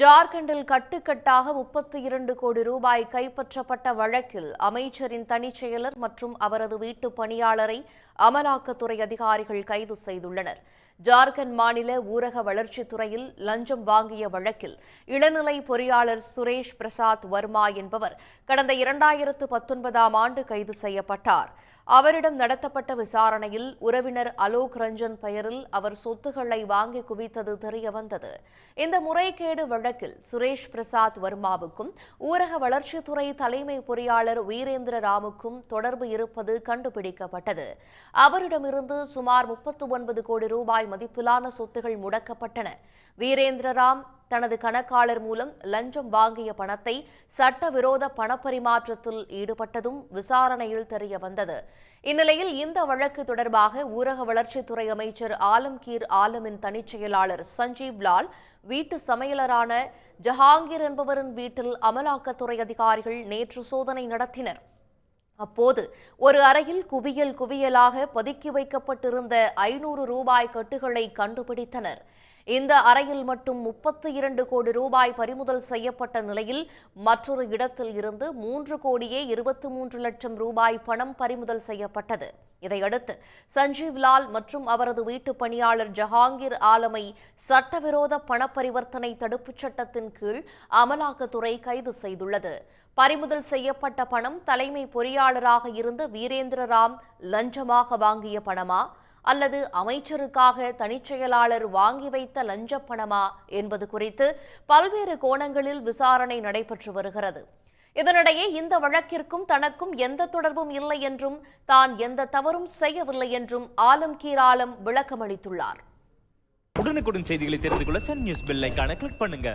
ஜார்க்கண்டில் கட்டுக்கட்டாக முப்பத்தி இரண்டு கோடி ரூபாய் கைப்பற்றப்பட்ட வழக்கில் அமைச்சரின் தனிச் செயலர் மற்றும் அவரது வீட்டு பணியாளரை அமலாக்கத்துறை அதிகாரிகள் கைது செய்துள்ளனர். ஜார்க்கண்ட் மாநில ஊரக வளர்ச்சித் துறையில் லஞ்சம் வாங்கிய வழக்கில் இளநிலை பொறியாளர் சுரேஷ் பிரசாத் வர்மா என்பவர் கடந்த இரண்டாயிரத்து பத்தொன்பதாம் ஆண்டு கைது செய்யப்பட்டார். அவரிடம் நடத்தப்பட்ட விசாரணையில் உறவினர் அலோக் ரஞ்சன் பெயரில் அவர் சொத்துக்களை வாங்கி குவித்தது தெரியவந்தது. இந்த முறைகேடு வழக்கில் சுரேஷ் பிரசாத் வர்மாவுக்கும் ஊரக வளர்ச்சித்துறை தலைமை பொறியாளர் வீரேந்திர ராமுக்கும் தொடர்பு இருப்பது கண்டுபிடிக்கப்பட்டது. அவரிடமிருந்து சுமார் முப்பத்து ஒன்பது கோடி ரூபாய் மதிப்பிலான சொத்துகள் முடக்கப்பட்டன. வீரேந்திர ராம் தனது கணக்காளர் மூலம் லஞ்சம் வாங்கிய பணத்தை சட்டவிரோத பணப்பரிமாற்றத்தில் ஈடுபட்டதும் விசாரணையில் தெரிய வந்தது. இந்நிலையில் இந்த வழக்கு தொடர்பாக ஊரக வளர்ச்சித்துறை அமைச்சர் ஆலம்கீர் ஆலமின் தனிச் செயலாளர் சஞ்சீவ் லால் வீட்டு சமையலரான ஜஹாங்கீர் என்பவரின் வீட்டில் அமலாக்கத்துறை அதிகாரிகள் நேற்று சோதனை நடத்தினர். அப்போது ஒரு அறையில் குவியல் குவியலாக பதுக்கி வைக்கப்பட்டிருந்த ஐநூறு ரூபாய் கட்டுகளை கண்டுபிடித்தனர். இந்த அறையில் மட்டும் முப்பத்தி இரண்டு கோடி ரூபாய் பறிமுதல் செய்யப்பட்ட நிலையில் மற்றொரு இடத்தில் இருந்து மூன்று கோடியே இருபத்தி மூன்று லட்சம் ரூபாய் பணம் பறிமுதல் செய்யப்பட்டது. இதையடுத்து சஞ்சீவ் லால் மற்றும் அவரது வீட்டு பணியாளர் ஜஹாங்கீர் ஆலமை சட்டவிரோத பண பரிவர்த்தனை தடுப்புச் சட்டத்தின் கீழ் அமலாக்கத்துறை கைது செய்துள்ளது. பறிமுதல் செய்யப்பட்ட பணம் தலைமை பொறியாளராக இருந்த வீரேந்திர ராம் லஞ்சமாக வாங்கிய பணமா? அல்லது அமைச்சருக்காக தனிச்செயலாளர் வாங்கி வைத்த லஞ்ச பணமா? என்பது குறித்து பல்வேறு கோணங்களில் விசாரணை நடைபெற்று வருகிறது. இதனிடையே இந்த வழக்கிற்கும் தனக்கும் எந்த தொடர்பும் இல்லை என்றும் தான் எந்த தவறும் செய்யவில்லை என்றும் ஆலம்கீர் ஆலம் விளக்கமளித்துள்ளார். உடனுக்குடன் செய்திகளை தெரிந்து கொள்ள சன் நியூஸ் பெல் கிளிக் பண்ணுங்க.